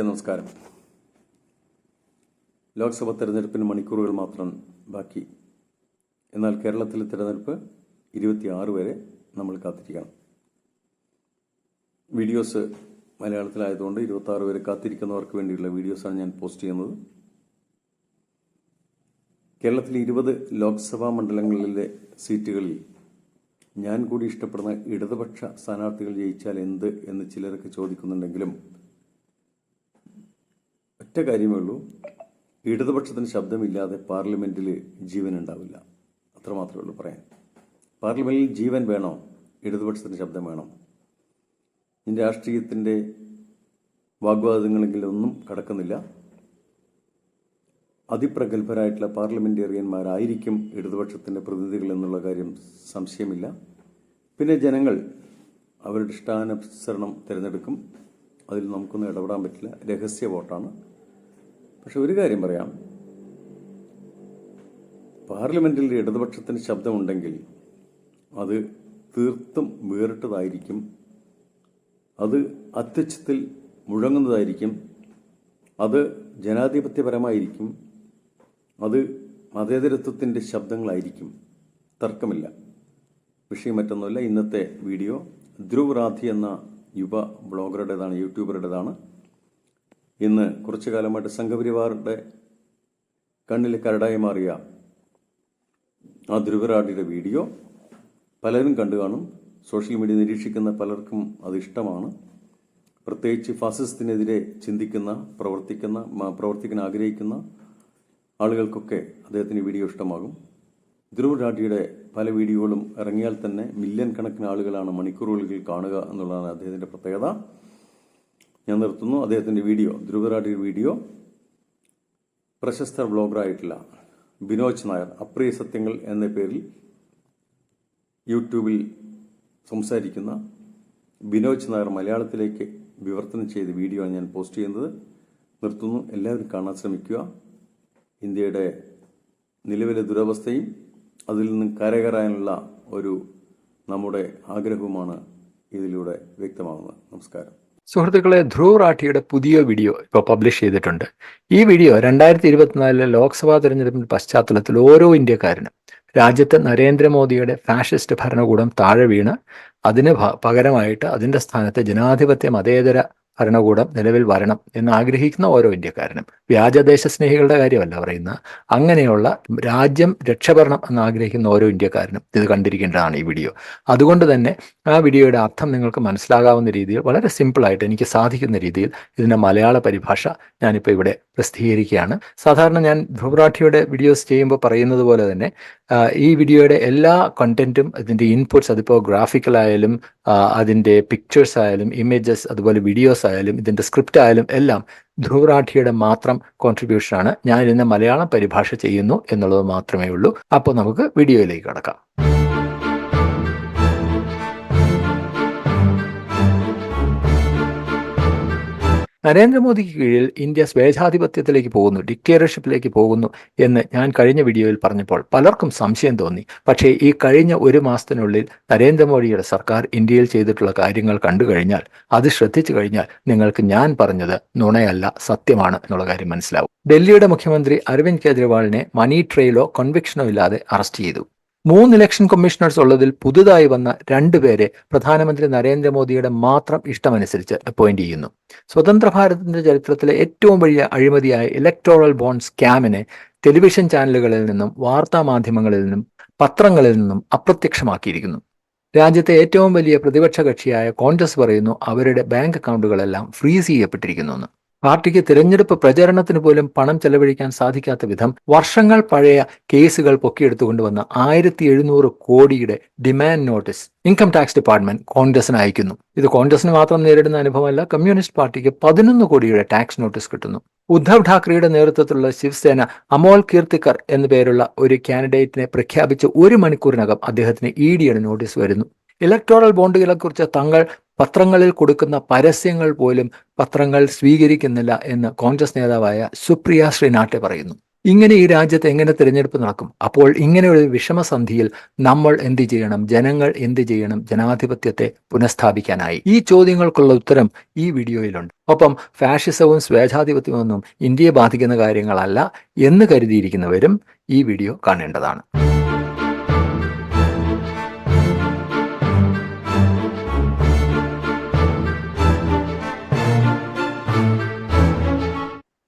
പ്രേക്ഷകരെ നമസ്കാരം. ലോക്സഭാ തെരഞ്ഞെടുപ്പിന് മണിക്കൂറുകൾ മാത്രം ബാക്കി. എന്നാൽ കേരളത്തിലെ തെരഞ്ഞെടുപ്പ് ഇരുപത്തിയാറ് വരെ നമ്മൾ കാത്തിരിക്കണം. വീഡിയോസ് മലയാളത്തിലായതുകൊണ്ട് ഇരുപത്തി വരെ കാത്തിരിക്കുന്നവർക്ക് വേണ്ടിയുള്ള വീഡിയോസാണ് ഞാൻ പോസ്റ്റ് ചെയ്യുന്നത്. കേരളത്തിലെ ഇരുപത് ലോക്സഭാ മണ്ഡലങ്ങളിലെ സീറ്റുകളിൽ ഞാൻ കൂടി ഇഷ്ടപ്പെടുന്ന ഇടതുപക്ഷ സ്ഥാനാർത്ഥികൾ ജയിച്ചാൽ എന്ത് എന്ന് ചിലരൊക്കെ ചോദിക്കുന്നുണ്ടെങ്കിലും ഒറ്റ കാര്യമേ ഉള്ളൂ ഇടതുപക്ഷത്തിന് ശബ്ദമില്ലാതെ പാർലമെന്റിൽ ജീവൻ ഉണ്ടാവില്ല. അത്ര മാത്രമേ ഉള്ളൂ പറയാൻ. പാർലമെന്റിൽ ജീവൻ വേണോ? ഇടതുപക്ഷത്തിന് ശബ്ദം വേണം? ഇനി രാഷ്ട്രീയത്തിന്റെ വാഗ്വാദങ്ങളെങ്കിലൊന്നും കടക്കുന്നില്ല. അതിപ്രഗത്ഭരായിട്ടുള്ള പാർലമെന്റേറിയന്മാരായിരിക്കും ഇടതുപക്ഷത്തിന്റെ പ്രതിനിധികൾ എന്നുള്ള കാര്യം സംശയമില്ല. പിന്നെ ജനങ്ങൾ അവരുടെ ഇഷ്ടാനുസരണം തിരഞ്ഞെടുക്കും. അതിൽ നമുക്കൊന്നും ഇടപെടാൻ പറ്റില്ല. രഹസ്യ വോട്ടാണ്. പക്ഷെ ഒരു കാര്യം പറയാം. പാർലമെന്റിൽ ഇടതുപക്ഷത്തിന് ശബ്ദമുണ്ടെങ്കിൽ അത് തീർത്തും വേറിട്ടതായിരിക്കും. അത് അത്യുച്ഛത്തിൽ മുഴങ്ങുന്നതായിരിക്കും. അത് ജനാധിപത്യപരമായിരിക്കും. അത് മതേതരത്വത്തിന്റെ ശബ്ദങ്ങളായിരിക്കും. തർക്കമില്ല. വിഷയം മറ്റൊന്നുമല്ല. ഇന്നത്തെ വീഡിയോ ധ്രുവ് റാധി എന്ന യുവ ബ്ലോഗറുടേതാണ് യൂട്യൂബറുടേതാണ്. ഇന്ന് കുറച്ചു കാലമായിട്ട് സംഘപരിവാറിന്റെ കണ്ണിൽ കരടായി മാറിയ ആ ധ്രുവരാടിയുടെ വീഡിയോ പലരും കണ്ടു കാണും. സോഷ്യൽ മീഡിയ നിരീക്ഷിക്കുന്ന പലർക്കും അത് ഇഷ്ടമാണ്. പ്രത്യേകിച്ച് ഫാസിസത്തിനെതിരെ ചിന്തിക്കുന്ന പ്രവർത്തിക്കുന്ന പ്രവർത്തിക്കാൻ ആഗ്രഹിക്കുന്ന ആളുകൾക്കൊക്കെ അദ്ദേഹത്തിന് വീഡിയോ ഇഷ്ടമാകും. ധ്രുവ് രാഠിയുടെ പല വീഡിയോകളും ഇറങ്ങിയാൽ തന്നെ മില്യൺ കണക്കിന് ആളുകളാണ് മണിക്കൂറുകളിൽ കാണുക എന്നുള്ളതാണ് അദ്ദേഹത്തിന്റെ പ്രത്യേകത. ഞാൻ നിർത്തുന്നു. അദ്ദേഹത്തിന്റെ വീഡിയോ ധ്രുവരാഠിയുടെ വീഡിയോ പ്രശസ്ത ബ്ലോഗറായിട്ടുള്ള ബിനോജ് നായർ അപ്രിയ സത്യങ്ങൾ എന്ന പേരിൽ യൂട്യൂബിൽ സംസാരിക്കുന്ന ബിനോജ് നായർ മലയാളത്തിലേക്ക് വിവർത്തനം ചെയ്ത വീഡിയോ ആണ് ഞാൻ പോസ്റ്റ് ചെയ്യുന്നത്. നിർത്തുന്നു. എല്ലാവരും കാണാൻ ശ്രമിക്കുക. ഇന്ത്യയുടെ നിലവിലെ ദുരവസ്ഥയും അതിൽ നിന്നും കരകയറാനുള്ള ഒരു നമ്മുടെ ആഗ്രഹവുമാണ് ഇതിലൂടെ വ്യക്തമാകുന്നത് നമസ്കാരം. സുഹൃത്തുക്കളെ ധ്രുവ് റാഠിയുടെ പുതിയ വീഡിയോ ഇപ്പോൾ പബ്ലിഷ് ചെയ്തിട്ടുണ്ട്. ഈ വീഡിയോ രണ്ടായിരത്തി ഇരുപത്തിനാലിലെ ലോക്സഭാ തെരഞ്ഞെടുപ്പിന്റെ പശ്ചാത്തലത്തിൽ ഓരോ ഇന്ത്യക്കാരനും രാജ്യത്ത് നരേന്ദ്രമോദിയുടെ ഫാഷിസ്റ്റ് ഭരണകൂടം താഴെ വീണ് അതിന് പകരമായിട്ട് അതിന്റെ സ്ഥാനത്ത് ജനാധിപത്യ മതേതര ഭരണകൂടം നിലവിൽ വരണം എന്ന് ആഗ്രഹിക്കുന്ന ഓരോ ഇന്ത്യക്കാരനും. വ്യാജദേശ സ്നേഹികളുടെ കാര്യമല്ല പറയുന്ന അങ്ങനെയുള്ള രാജ്യം രക്ഷപ്പെടണം എന്ന് ആഗ്രഹിക്കുന്ന ഓരോ ഇന്ത്യക്കാരനും ഇത് കണ്ടിരിക്കേണ്ടതാണ് ഈ വീഡിയോ. അതുകൊണ്ട് തന്നെ ആ വീഡിയോയുടെ അർത്ഥം നിങ്ങൾക്ക് മനസ്സിലാകാവുന്ന രീതിയിൽ വളരെ സിമ്പിളായിട്ട് എനിക്ക് സാധിക്കുന്ന രീതിയിൽ ഇതിന്റെ മലയാള പരിഭാഷ ഞാനിപ്പോൾ ഇവിടെ പ്രസിദ്ധീകരിക്കുകയാണ്. സാധാരണ ഞാൻ ധ്രുവറാഠിയുടെ വീഡിയോസ് ചെയ്യുമ്പോൾ പറയുന്നത് പോലെ തന്നെ ഈ വീഡിയോയുടെ എല്ലാ കണ്ടന്റും ഇതിന്റെ ഇൻപുട്സ് അതിപ്പോൾ ഗ്രാഫിക്കലായാലും അതിന്റെ പിക്ചേഴ്സ് ആയാലും ഇമേജസ് അതുപോലെ വീഡിയോസ് ആയാലും ഇതിന്റെ സ്ക്രിപ്റ്റ് ആയാലും എല്ലാം ധ്രുവറാഠിയുടെ മാത്രം കോൺട്രിബ്യൂഷനാണ് ഞാൻ ഇതിനെ മലയാളം പരിഭാഷ ചെയ്യുന്നു എന്നുള്ളത് മാത്രമേ ഉള്ളൂ. അപ്പോൾ നമുക്ക് വീഡിയോയിലേക്ക് കടക്കാം. നരേന്ദ്രമോദിക്ക് കീഴിൽ ഇന്ത്യ സ്വേച്ഛാധിപത്യത്തിലേക്ക് പോകുന്നു ഡിക്റ്റേറ്റർഷിപ്പിലേക്ക് പോകുന്നു എന്ന് ഞാൻ കഴിഞ്ഞ വീഡിയോയിൽ പറഞ്ഞപ്പോൾ പലർക്കും സംശയം തോന്നി. പക്ഷേ ഈ കഴിഞ്ഞ ഒരു മാസത്തിനുള്ളിൽ നരേന്ദ്രമോദിയുടെ സർക്കാർ ഇന്ത്യയിൽ ചെയ്തിട്ടുള്ള കാര്യങ്ങൾ കണ്ടു കഴിഞ്ഞാൽ അത് ശ്രദ്ധിച്ചു കഴിഞ്ഞാൽ നിങ്ങൾക്ക് ഞാൻ പറഞ്ഞത് നുണയല്ല സത്യമാണ് എന്നുള്ള കാര്യം മനസ്സിലാവും. ഡൽഹിയുടെ മുഖ്യമന്ത്രി അരവിന്ദ് കെജ്രിവാളിനെ മണി ട്രെയിലോ കൺവിക്ഷനോ ഇല്ലാതെ അറസ്റ്റ് ചെയ്തു. മൂന്ന് ഇലക്ഷൻ കമ്മീഷണേഴ്സ് ഉള്ളതിൽ പുതുതായി വന്ന രണ്ടുപേരെ പ്രധാനമന്ത്രി നരേന്ദ്രമോദിയുടെ മാത്രം ഇഷ്ടമനുസരിച്ച് അപ്പോയിന്റ് ചെയ്യുന്നു. സ്വതന്ത്ര ഭാരതത്തിന്റെ ചരിത്രത്തിലെ ഏറ്റവും വലിയ അഴിമതിയായ ഇലക്ടോറൽ ബോണ്ട് സ്കാമിനെ ടെലിവിഷൻ ചാനലുകളിൽ നിന്നും വാർത്താ മാധ്യമങ്ങളിൽ നിന്നും പത്രങ്ങളിൽ നിന്നും അപ്രത്യക്ഷമാക്കിയിരിക്കുന്നു. രാജ്യത്തെ ഏറ്റവും വലിയ പ്രതിപക്ഷ കക്ഷിയായ കോൺഗ്രസ് പറയുന്നു അവരുടെ ബാങ്ക് അക്കൗണ്ടുകളെല്ലാം ഫ്രീസ് ചെയ്യപ്പെട്ടിരിക്കുന്നു പാർട്ടിക്ക് തിരഞ്ഞെടുപ്പ് പ്രചരണത്തിന് പോലും പണം ചെലവഴിക്കാൻ സാധിക്കാത്ത വിധം വർഷങ്ങൾ പഴയ കേസുകൾ പൊക്കിയെടുത്തുകൊണ്ടുവന്ന ആയിരത്തി എഴുന്നൂറ് കോടിയുടെ demand notice income tax department കോൺഗ്രസിന് അയക്കുന്നു. ഇത് കോൺഗ്രസിന് മാത്രം നേരിടുന്ന അനുഭവമല്ല കമ്മ്യൂണിസ്റ്റ് പാർട്ടിക്ക് പതിനൊന്ന് കോടിയുടെ ടാക്സ് നോട്ടീസ് കിട്ടുന്നു. ഉദ്ധവ് ഠാക്കറെയുടെ നേതൃത്വത്തിലുള്ള ശിവസേന അമോൽ കീർത്തിക്കർ എന്നു പേരുള്ള ഒരു കാൻഡിഡേറ്റിനെ പ്രഖ്യാപിച്ച് ഒരു മണിക്കൂറിനകം അദ്ദേഹത്തിന് ഇ ഡിയുടെ നോട്ടീസ് വരുന്നു. ഇലക്ടോറൽ ബോണ്ടുകളെക്കുറിച്ച് തങ്ങൾ പത്രങ്ങളിൽ കൊടുക്കുന്ന പരസ്യങ്ങൾ പോലും പത്രങ്ങൾ സ്വീകരിക്കുന്നില്ല എന്ന് കോൺഗ്രസ് നേതാവായ സുപ്രിയ ശ്രീനാട്ടെ പറയുന്നു. ഇങ്ങനെ ഈ രാജ്യത്ത് എങ്ങനെ തിരഞ്ഞെടുപ്പ് നടക്കും? അപ്പോൾ ഇങ്ങനെ ഒരു വിഷമസന്ധിയിൽ നമ്മൾ എന്ത് ചെയ്യണം? ജനങ്ങൾ എന്ത് ചെയ്യണം? ജനാധിപത്യത്തെ പുനഃസ്ഥാപിക്കാനായി. ഈ ചോദ്യങ്ങൾക്കുള്ള ഉത്തരം ഈ വീഡിയോയിലുണ്ട്. ഒപ്പം ഫാഷിസവും സ്വേച്ഛാധിപത്യമൊന്നും ഇന്ത്യയെ ബാധിക്കുന്ന കാര്യങ്ങളല്ല എന്ന് കരുതിയിരിക്കുന്നവരും ഈ വീഡിയോ കാണേണ്ടതാണ്.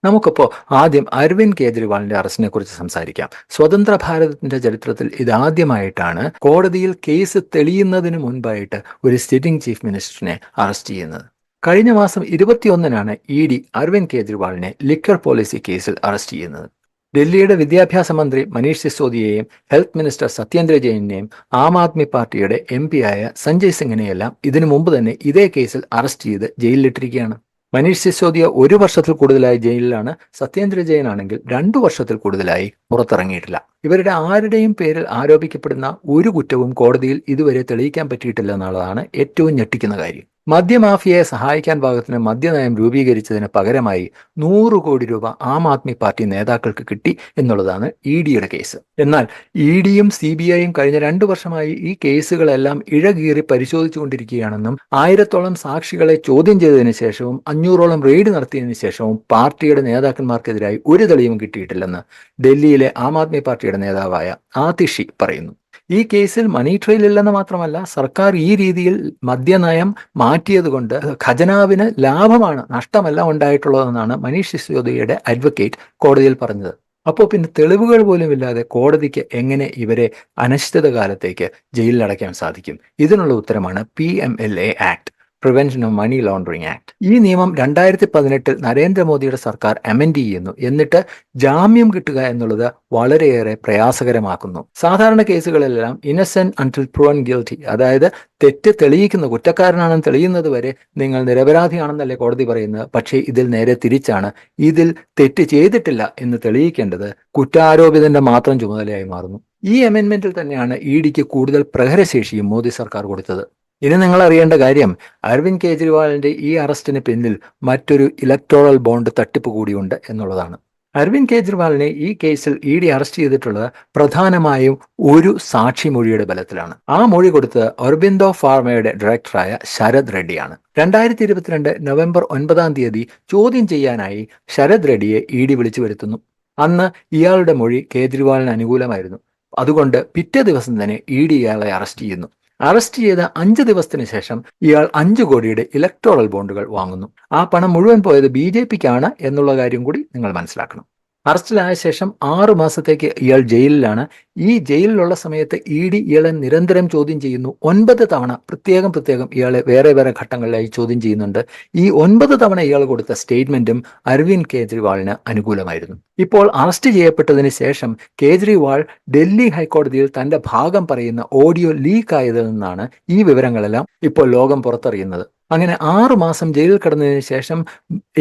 നമുക്കിപ്പോൾ ആദ്യം അരവിന്ദ് കേജ്രിവാളിന്റെ അറസ്റ്റിനെ കുറിച്ച് സംസാരിക്കാം. സ്വതന്ത്ര ഭാരതത്തിന്റെ ചരിത്രത്തിൽ ഇതാദ്യമായിട്ടാണ് കോടതിയിൽ കേസ് തെളിയുന്നതിന് മുൻപായിട്ട് ഒരു സിറ്റിംഗ് ചീഫ് മിനിസ്റ്ററിനെ അറസ്റ്റ് ചെയ്യുന്നത്. കഴിഞ്ഞ മാസം ഇരുപത്തിയൊന്നിനാണ് ഇ ഡി അരവിന്ദ് കേജ്രിവാളിനെ ലിക്കർ പോളിസി കേസിൽ അറസ്റ്റ് ചെയ്യുന്നത്. ഡൽഹിയുടെ വിദ്യാഭ്യാസ മന്ത്രി മനീഷ് സിസോദിയെയും ഹെൽത്ത് മിനിസ്റ്റർ സത്യേന്ദ്ര ജെയിനെയും ആം ആദ്മി പാർട്ടിയുടെ എം ആയ സഞ്ജയ് സിംഗിനെയെല്ലാം ഇതിനു മുമ്പ് തന്നെ ഇതേ കേസിൽ അറസ്റ്റ് ചെയ്ത് ജയിലിലിട്ടിരിക്കുകയാണ്. മനീഷ് സിസോദിയ ഒരു വർഷത്തിൽ കൂടുതലായി ജയിലിലാണ്. സത്യേന്ദ്ര ജയനാണെങ്കിൽ രണ്ടു വർഷത്തിൽ കൂടുതലായി പുറത്തിറങ്ങിയിട്ടില്ല. ഇവരുടെ ആരുടെയും പേരിൽ ആരോപിക്കപ്പെടുന്ന ഒരു കുറ്റവും കോടതിയിൽ ഇതുവരെ തെളിയിക്കാൻ പറ്റിയിട്ടില്ല എന്നുള്ളതാണ് ഏറ്റവും ഞെട്ടിക്കുന്ന കാര്യം. മദ്യമാഫിയയെ സഹായിക്കാൻ ഭാഗത്തിന് മദ്യനയം രൂപീകരിച്ചതിന് പകരമായി നൂറ് കോടി രൂപ ആം ആദ്മി പാർട്ടി നേതാക്കൾക്ക് കിട്ടി എന്നുള്ളതാണ് ഇ ഡിയുടെ കേസ്. എന്നാൽ ഇ ഡിയും സി ബി ഐയും കഴിഞ്ഞ രണ്ടു വർഷമായി ഈ കേസുകളെല്ലാം ഇഴകീറി പരിശോധിച്ചുകൊണ്ടിരിക്കുകയാണെന്നും ആയിരത്തോളം സാക്ഷികളെ ചോദ്യം ചെയ്തതിന് ശേഷവും അഞ്ഞൂറോളം റെയ്ഡ് നടത്തിയതിനു ശേഷവും പാർട്ടിയുടെ നേതാക്കന്മാർക്കെതിരായി ഒരു തെളിവും കിട്ടിയിട്ടില്ലെന്ന് ഡൽഹിയിലെ ആം ആദ്മി പാർട്ടിയുടെ നേതാവായ ആതിഷി പറയുന്നു. ഈ കേസിൽ മണി ട്രെയിൽ ഇല്ലെന്ന് മാത്രമല്ല സർക്കാർ ഈ രീതിയിൽ മദ്യനയം മാറ്റിയതുകൊണ്ട് ഖജനാവിന് ലാഭമാണ് നഷ്ടമല്ല ഉണ്ടായിട്ടുള്ളതെന്നാണ് മനീഷ് സിസോദിയയുടെ അഡ്വക്കേറ്റ് കോടതിയിൽ പറഞ്ഞത്. അപ്പോൾ പിന്നെ തെളിവുകൾ പോലും ഇല്ലാതെ കോടതിക്ക് എങ്ങനെ ഇവരെ അനിശ്ചിതകാലത്തേക്ക് ജയിലിലടയ്ക്കാൻ സാധിക്കും? ഇതിനുള്ള ഉത്തരമാണ് P M L A act. Prevention of money laundering act ഈ നിയമം രണ്ടായിരത്തി പതിനെട്ടിൽ നരേന്ദ്രമോദിയുടെ സർക്കാർ അമെൻഡ് ചെയ്യുന്നു. എന്നിട്ട് ജാമ്യം കിട്ടുക എന്നുള്ളത് വളരെയേറെ പ്രയാസകരമാക്കുന്നു. സാധാരണ കേസുകളിലെല്ലാം ഇന്നസെന്റ് അൺടിൽ പ്രൂവൻ ഗിൽറ്റി അതായത് തെറ്റ് തെളിയിക്കുന്ന കുറ്റക്കാരനാണെന്ന് തെളിയുന്നത് വരെ നിങ്ങൾ നിരപരാധിയാണെന്നല്ലേ കോടതി പറയുന്നത്? പക്ഷേ ഇതിൽ നേരെ തിരിച്ചാണ്. ഇതിൽ തെറ്റ് ചെയ്തിട്ടില്ല എന്ന് തെളിയിക്കേണ്ടത് കുറ്റാരോപിതന്റെ മാത്രം ചുമതലയായി മാറുന്നു. ഈ അമെൻമെന്റിൽ തന്നെയാണ് ഇ ഡിക്ക് കൂടുതൽ പ്രഹരശേഷിയും മോദി സർക്കാർ കൊടുത്തത്. ഇനി നിങ്ങൾ അറിയേണ്ട കാര്യം അരവിന്ദ് കേജ്രിവാളിന്റെ ഈ അറസ്റ്റിന് പിന്നിൽ മറ്റൊരു ഇലക്ടോറൽ ബോണ്ട് തട്ടിപ്പ് കൂടിയുണ്ട് എന്നുള്ളതാണ്. അരവിന്ദ് കേജ്രിവാളിനെ ഈ കേസിൽ ഇ ഡി അറസ്റ്റ് ചെയ്തിട്ടുള്ളത് പ്രധാനമായും ഒരു സാക്ഷി മൊഴിയുടെ ബലത്തിലാണ്. ആ മൊഴി കൊടുത്തത് ഒർബിന്ദോ ഫാർമയുടെ ഡയറക്ടറായ ശരത് റെഡ്ഡിയാണ്. രണ്ടായിരത്തി ഇരുപത്തിരണ്ട് നവംബർ ഒൻപതാം തീയതി ചോദ്യം ചെയ്യാനായി ശരത് റെഡ്ഡിയെ ഇ ഡി വിളിച്ചു വരുത്തുന്നു. അന്ന് ഇയാളുടെ മൊഴി കേജ്രിവാളിന് അനുകൂലമായിരുന്നു. അതുകൊണ്ട് പിറ്റേ ദിവസം തന്നെ ഇ ഡി ഇയാളെ അറസ്റ്റ് ചെയ്യുന്നു. അറസ്റ്റ് ചെയ്ത അഞ്ച് ദിവസത്തിന് ശേഷം ഇയാൾ അഞ്ച് കോടിയുടെ ഇലക്ട്രോറൽ ബോണ്ടുകൾ വാങ്ങുന്നു. ആ പണം മുഴുവൻ പോയത് ബി ജെ പിക്കാണ് എന്നുള്ള കാര്യം കൂടി നിങ്ങൾ മനസ്സിലാക്കണം. അറസ്റ്റിലായ ശേഷം ആറു മാസത്തേക്ക് ഇയാൾ ജയിലിലാണ്. ഈ ജയിലിലുള്ള സമയത്ത് ഇ ഡി ഇയാളെ നിരന്തരം ചോദ്യം ചെയ്യുന്നു. ഒൻപത് തവണ പ്രത്യേകം പ്രത്യേകം ഇയാളെ വേറെ വേറെ ഘട്ടങ്ങളിലായി ചോദ്യം ചെയ്യുന്നുണ്ട്. ഈ ഒൻപത് തവണ ഇയാൾ കൊടുത്ത സ്റ്റേറ്റ്മെന്റും അരവിന്ദ് കേജ്രിവാളിന് അനുകൂലമായിരുന്നു. ഇപ്പോൾ അറസ്റ്റ് ചെയ്യപ്പെട്ടതിന് ശേഷം കേജ്രിവാൾ ഡൽഹി ഹൈക്കോടതിയിൽ തന്റെ ഭാഗം പറയുന്ന ഓഡിയോ ലീക്ക് ആയതിൽ നിന്നാണ് ഈ വിവരങ്ങളെല്ലാം ഇപ്പോൾ ലോകം പുറത്തറിയുന്നത്. അങ്ങനെ ആറു മാസം ജയിലിൽ കിടന്നതിന് ശേഷം